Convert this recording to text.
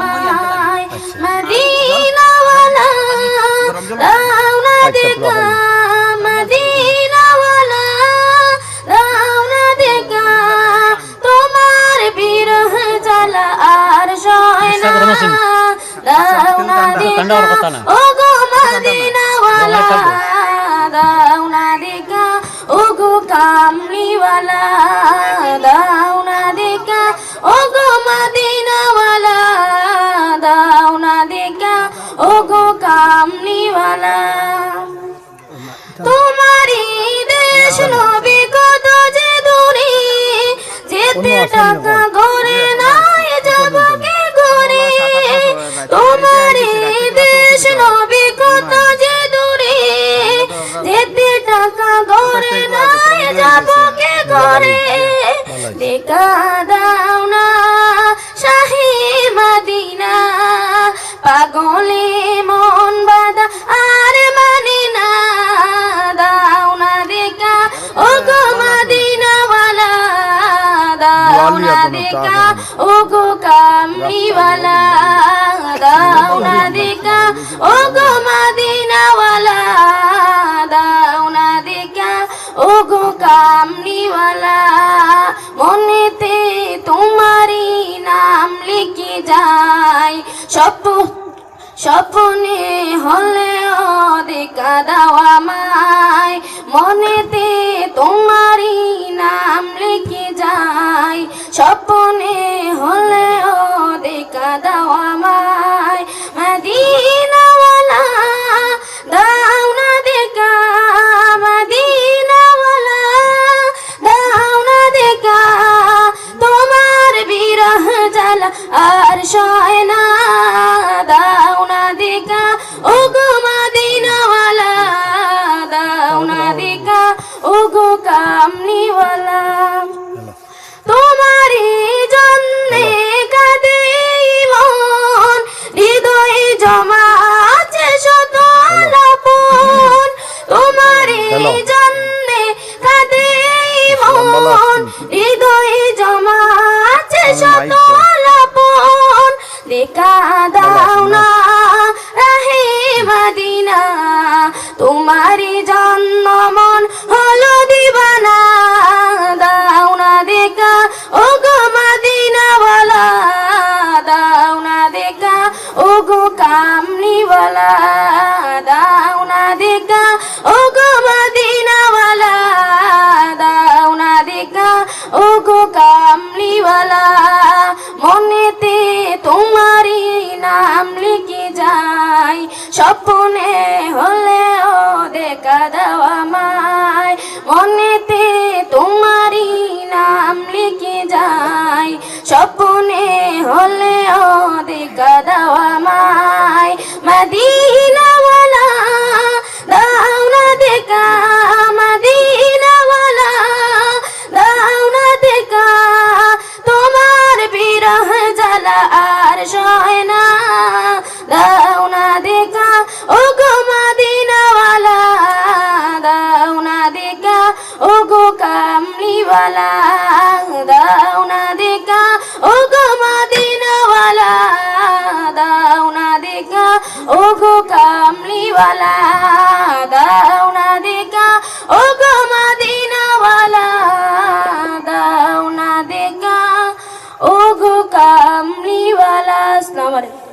মায় মদিনাওয়ালা দাও না। দেখা মদিনাওয়ালা দাও টাকা ঘরে নাই যাব কে ঘরে? তোমারই দেশ নবী কত যে দূরে? যেতে টাকা ঘরে নাই যাব কে ঘরে? দেখা দাও না শাহি মদিনা পাগলে দেখা ও গো কামলিওয়ালা দাও না দেখা। ও গো মদিনাওয়ালা দাও না দেখা। ও গো কামলিওয়ালা মনেতে তোমারই নাম লিখে যায়। স্বপ্ন স্বপ্নে হলেও দেখা দেওয়া মায় মনেতে তোমারই নাম লিখে যায়। স্বপ্নে হলেও দেখা দেওয়া মায় মদিনাওয়ালা দাও না দেখা মদিনাওয়ালা দাও না দেখা। তোমার বিরহ জ্বালা আর সয় না। দাও না দেখা। ও গো মদিনাওয়ালা দাও না দেখা। ও গো কামনিওয়ালা। মন হৃদয়ে জমা আছে শত। আলাপন দেখা দাও না রাহে মদিনা তোমারই জন্ম মন হলো দিবানা। দাও না দেখা ও গো মদিনাওয়ালা দাও না দেখা ও গো কামনিওয়ালা দাও যায় স্বপ্নে হলেও দেখা দাওয়া মায় মনেতে তোমারই নাম লিখে যায়, স্বপ্নে হলেও দেখা দাওয়া মায় ও গো মদিনাওয়ালা, দাও না দেখা। ও গো কামলিওয়ালা, দাও না দেখা। ও গো মদিনাওয়ালা, দাও না দেখা। ও গো কামলিওয়ালা, দাও না দেখা। ও গো মদিনাওয়ালা, দাও না দেখা। ও গো কামলিওয়ালা, আসসালামু আলাইকুম।